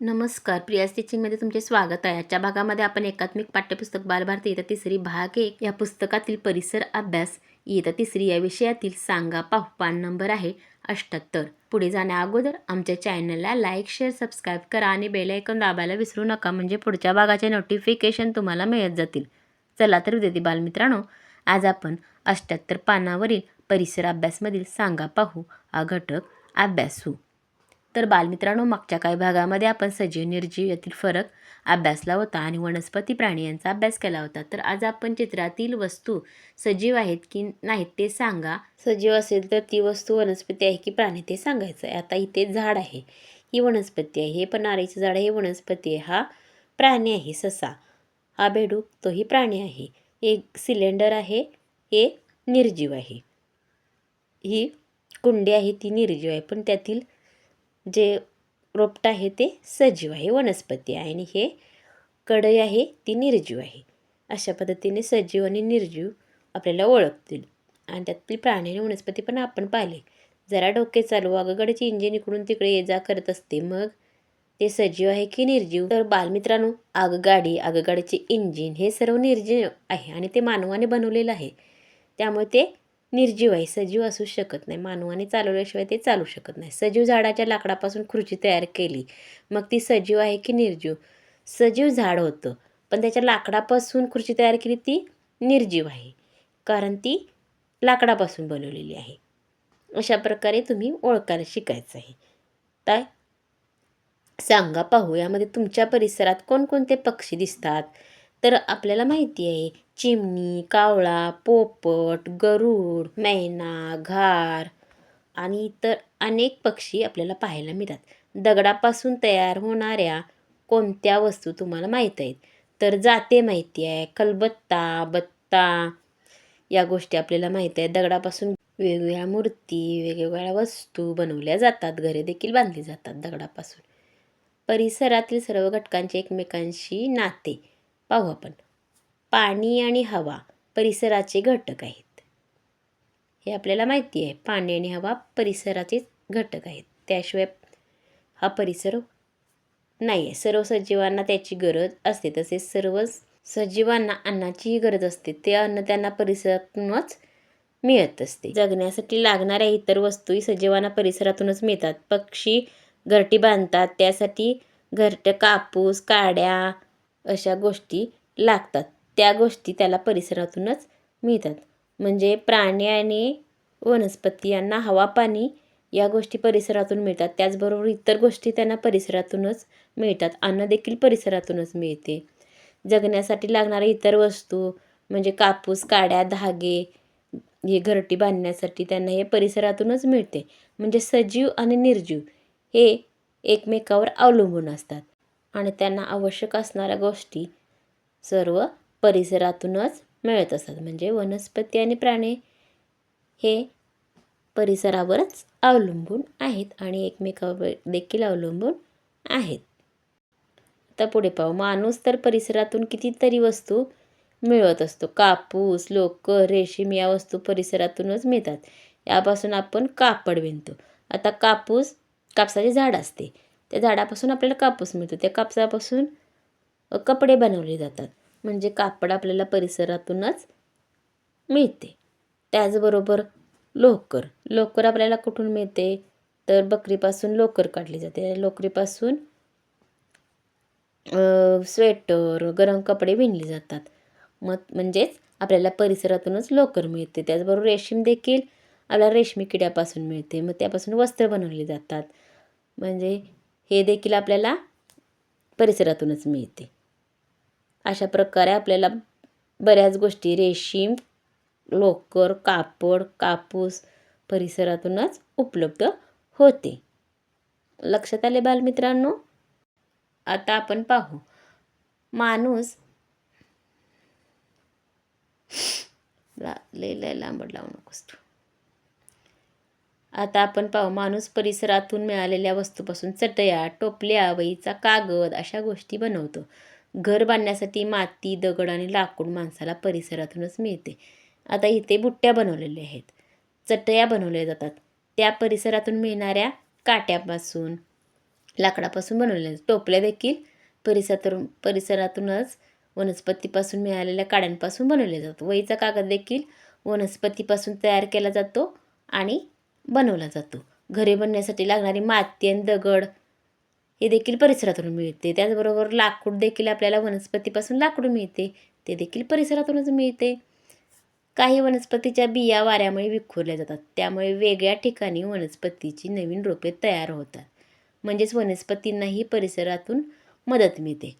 नमस्कार प्रिया टीचिंगमध्ये तुमचे स्वागत आहे. आजच्या भागामध्ये आपण एकात्मिक पाठ्यपुस्तक बालभारती इयत्ता तिसरी भाग एक या पुस्तकातील परिसर अभ्यास इयत्ता तिसरी या विषयातील सांगा पाहू पान नंबर आहे अष्ट्याहत्तर पुढे जाण्या अगोदर आमच्या चॅनलला लाईक शेअर सबस्क्राईब करा आणि बेल ऐकून दाबायला विसरू नका म्हणजे पुढच्या भागाचे नोटिफिकेशन तुम्हाला मिळत जातील. चला तर विद्यार्थी बालमित्रांनो आज आपण अष्ट्याहत्तर पानावरील परिसर अभ्यासमधील सांगा पाहू हा घटक अभ्यासू. तर बालमित्रांनो मागच्या काही भागामध्ये आपण सजीव निर्जीव यातील फरक अभ्यासला होता आणि वनस्पती प्राणी यांचा अभ्यास केला होता. तर आज आपण चित्रातील वस्तू सजीव आहेत की नाहीत ते सांगा. सजीव असेल तर ती वस्तू वनस्पती आहे की प्राणी ते सांगायचं आहे. आता इथे झाड आहे. ही वनस्पती आहे. हे पण नारळीचं झाड आहे. हे वनस्पती आहे. हा प्राणी आहे. ससा. हा बेडूक. तोही प्राणी आहे. एक सिलेंडर आहे. हे निर्जीव आहे. ही कुंडी आहे. ती निर्जीव आहे. पण त्यातील जे रोपटं आहे ते सजीव आहे वनस्पती आहे आणि हे कढई आहे ती निर्जीव आहे. अशा पद्धतीने सजीव आणि निर्जीव आपल्याला ओळखतील. आणि त्यातली प्राणी आणि वनस्पती पण आपण पाहिले. जरा डोके चालू आगगाडीची इंजिन इकडून तिकडे ये जा करत असते. मग ते सजीव आहे की निर्जीव? तर बालमित्रांनो आगगाडी आगगाडीचे इंजिन हे सर्व निर्जीव आहे आणि ते मानवाने बनवलेलं आहे. त्यामुळे ते निर्जीव आहे सजीव असू शकत नाही. मानवाने चालवल्याशिवाय ते चालू शकत नाही. सजीव झाडाच्या लाकडापासून खुर्ची तयार केली. मग ती सजीव आहे की निर्जीव? सजीव झाड होतं पण त्याच्या लाकडापासून खुर्ची तयार केली ती निर्जीव आहे. कारण ती लाकडापासून बनवलेली आहे. अशा प्रकारे तुम्ही ओळखायला शिकायचं आहे. तर सांगा पाहू. यामध्ये तुमच्या परिसरात कोणकोणते पक्षी दिसतात? तर आपल्याला माहिती आहे चिमणी कावळा पोपट गरुड मैना घार आणि इतर अनेक पक्षी आपल्याला पाहायला मिळतात. दगडापासून तयार होणाऱ्या कोणत्या वस्तू तुम्हाला माहीत आहेत? तर जाते माहिती आहे कलबत्ता बत्ता या गोष्टी आपल्याला माहीत आहेत. दगडापासून वेगवेगळ्या मूर्ती वेगवेगळ्या वस्तू बनवल्या जातात. घरे देखील बांधली जातात दगडापासून. परिसरातील सर्व घटकांचे एकमेकांशी नाते. पाहू आपण. पाणी आणि हवा परिसराचे घटक आहेत. हे आपल्याला माहिती आहे. पाणी आणि हवा परिसराचेच घटक आहेत. त्याशिवाय हा परिसर नाही आहे. सर्व सजीवांना त्याची गरज असते. तसेच सर्व सजीवांना अन्नाचीही गरज असते. ते अन्न त्यांना परिसरातूनच मिळत असते. जगण्यासाठी लागणाऱ्या इतर वस्तूही सजीवांना परिसरातूनच मिळतात. पक्षी घरटी बांधतात. त्यासाठी घरटं कापूस काड्या अशा गोष्टी लागतात. त्या गोष्टी त्याला परिसरातूनच मिळतात. म्हणजे प्राणी आणि वनस्पती यांना हवा पाणी या गोष्टी परिसरातून मिळतात. त्याचबरोबर इतर गोष्टी त्यांना परिसरातूनच मिळतात. अन्न देखील परिसरातूनच मिळते. जगण्यासाठी लागणाऱ्या इतर वस्तू म्हणजे कापूस काड्या धागे हे घरटी बांधण्यासाठी त्यांना हे परिसरातूनच मिळते. म्हणजे सजीव आणि निर्जीव हे एकमेकावर अवलंबून असतात. आणि त्यांना आवश्यक असणाऱ्या गोष्टी सर्व परिसरातूनच मिळत असतात म्हणजे वनस्पती आणि प्राणी हे परिसरावरच अवलंबून आहेत आणि एकमेकावर देखील अवलंबून आहेत. आता पुढे पाहू. माणूस तर परिसरातून कितीतरी वस्तू मिळवत असतो. कापूस लोकर रेशीम या वस्तू परिसरातूनच मिळतात. यापासून आपण कापड विणतो. आता कापूस कापसाचे झाड असते. त्या झाडापासून आपल्याला कापूस मिळतो. त्या कापसापासून कपडे बनवले जातात. म्हणजे कापड आपल्याला परिसरातूनच मिळते. त्याचबरोबर लोकर. लोकर आपल्याला कुठून मिळते? तर बकरीपासून लोकर काढली जाते. लोकरीपासून स्वेटर गरम कपडे विणले जातात. मग म्हणजेच आपल्याला परिसरातूनच लोकर मिळते. त्याचबरोबर रेशीम देखील आपल्याला रेशमी किड्यापासून मिळते. मग त्यापासून वस्त्र बनवली जातात. म्हणजे हे देखील आपल्याला परिसरातूनच मिळते. अशा प्रकारे आपल्याला बऱ्याच गोष्टी रेशीम लोकर कापड कापूस परिसरातूनच उपलब्ध होते. लक्षात आले बालमित्रांनो? आता आपण पाहू. माणूस ला लय लांबड लावू नकोस तू. आता आपण पाहू माणूस परिसरातून मिळालेल्या वस्तूपासून चटया टोपल्या वहीचा कागद अशा गोष्टी बनवतो. घर बांधण्यासाठी माती दगड आणि लाकूड माणसाला परिसरातूनच मिळते. आता इथे बुट्ट्या बनवलेल्या आहेत. चटया बनवल्या जातात. त्या परिसरातून मिळणाऱ्या काट्यापासून लाकडापासून बनवलेल्या टोपल्या देखील परिसरातून परिसरातूनच वनस्पतीपासून मिळालेल्या काड्यांपासून बनवले जातात. वहीचा कागद देखील वनस्पतीपासून तयार केला जातो आणि बनवला जातो. घरे बनण्यासाठी लागणारी माती आणि दगड हे देखील परिसरातून मिळते. त्याचबरोबर लाकूड देखील आपल्याला वनस्पतीपासून लाकूड मिळते. ते देखील परिसरातूनच मिळते. काही वनस्पतीच्या बिया वाऱ्यामुळे विखुरल्या जातात. त्यामुळे वेगळ्या ठिकाणी वनस्पतीची नवीन रोपे तयार होतात. म्हणजेच वनस्पतींनाही परिसरातून मदत मिळते.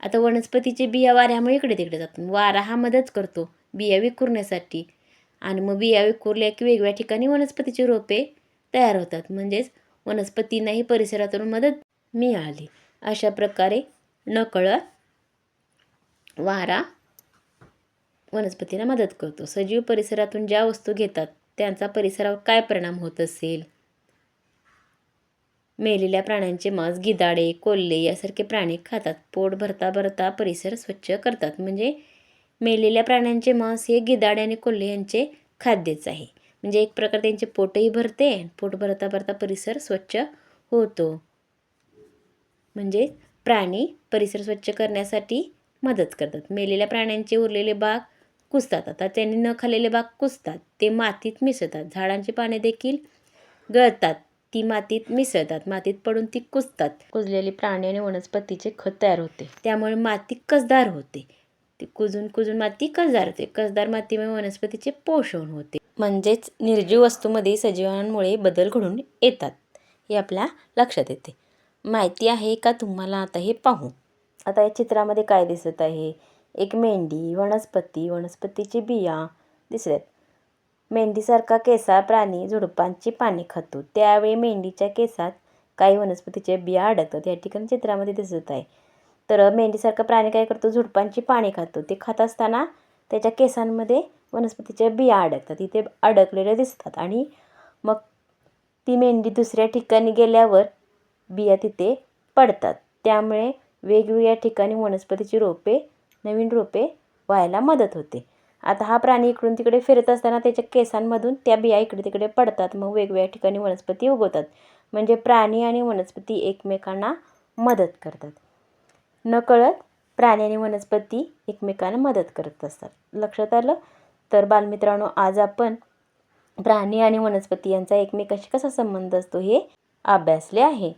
आता वनस्पतीचे बिया वाऱ्यामुळे इकडे तिकडे जातात. वारा हा मदत करतो. बिया विखुरण्यासाठी आणि मग बिया विखुरल्या की वेगवेगळ्या ठिकाणी वनस्पतीची रोपे तयार होतात. म्हणजेच वनस्पतींनाही परिसरातून मदत मिळाली. अशा प्रकारे नकळत वारा वनस्पतींना मदत करतो. सजीव परिसरातून ज्या वस्तू घेतात त्यांचा परिसरावर काय परिणाम होत असेल? मेलेल्या प्राण्यांचे मांस गिदाडे कोल्हे यासारखे प्राणी खातात. पोट भरता भरता परिसर स्वच्छ करतात. म्हणजे मेलेल्या प्राण्यांचे मांस हे गिदाडे आणि कोल्हे यांचे खाद्यच आहे. म्हणजे एक प्रकारे त्यांचे पोटही भरते पोट भरता भरता परिसर स्वच्छ होतो. म्हणजे प्राणी परिसर स्वच्छ करण्यासाठी मदत करतात. मेलेल्या प्राण्यांचे उरलेले बाग कुजतात. आता त्यांनी न खाल्लेले बाग कुजतात. ते मातीत मिसळतात. झाडांची पाने देखील गळतात. ती मातीत मिसळतात. मातीत पडून ती कुजतात. कुजलेली प्राणी आणि वनस्पतीचे खत तयार होते. त्यामुळे माती कसदार होते. ती कुजून कुजून माती कसदार होते कसदार मातीमुळे वनस्पतीचे पोषण होते. म्हणजेच निर्जीव वस्तूमध्ये सजीवांमुळे बदल घडून येतात हे आपल्या लक्षात येते. माहिती आहे का तुम्हाला? आता हे पाहू. आता या चित्रामध्ये काय दिसत आहे? एक मेंढी वनस्पती वनस्पतीची बिया दिसत आहेत. मेंढीसारखा केसाळ प्राणी झुडपांची पाने खातो. त्यावेळी मेंढीच्या केसात काही वनस्पतीचे बिया अडकतात या ठिकाणी चित्रामध्ये दिसत आहे. तर मेंढीसारखा प्राणी काय करतो? झुडपांची पाने खातो. ते खात असताना त्याच्या केसांमध्ये वनस्पतीच्या बिया अडकतात इथे अडकलेल्या दिसतात आणि मग ती मेंढी दुसऱ्या ठिकाणी गेल्यावर बिया तिथे पडतात. त्यामुळे वेगवेगळ्या ठिकाणी वनस्पतीची रोपे नवीन रोपे व्हायला मदत होते. आता हा प्राणी इकडून तिकडे फिरत असताना त्याच्या केसांमधून त्या बिया इकडे तिकडे पडतात. मग वेगवेगळ्या ठिकाणी वनस्पती उगवतात. म्हणजे प्राणी आणि वनस्पती एकमेकांना मदत करतात. नकळत प्राणी आणि वनस्पती एकमेकांना मदत करत असतात. लक्षात आलं? तर बालमित्रांनो आज आपण प्राणी आणि वनस्पती यांचा एकमेकाशी कसा संबंध असतो हे अभ्यासले आहे.